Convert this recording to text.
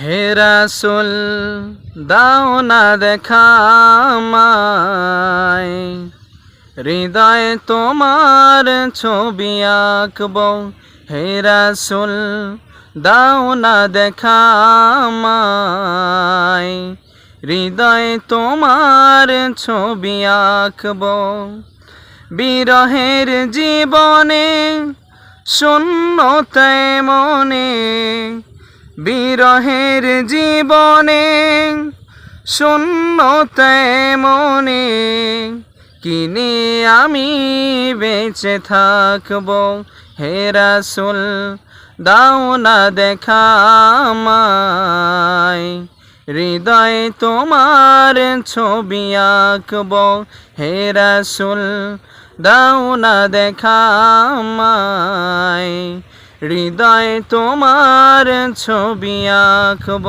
হে রাসুল, দাও না দেখা হৃদয়ে তোমার ছবি আঁকব। হেরাসুল দাও না দেখা হৃদয়ে তোমার ছবি আঁকব। বিরহের জীবনে, শূন্যতায় মনে বিরহের জীবনে শূন্যতায় মনে কিনে আমি বেঁচে থাকব। হে রাসুল, দাও না দেখা আমায়। হৃদয়ে তোমার ছবি আঁকব। হে রাসুল, দাও না দেখা আমায়। হৃদয়ে তোমার ছবি আঁকব।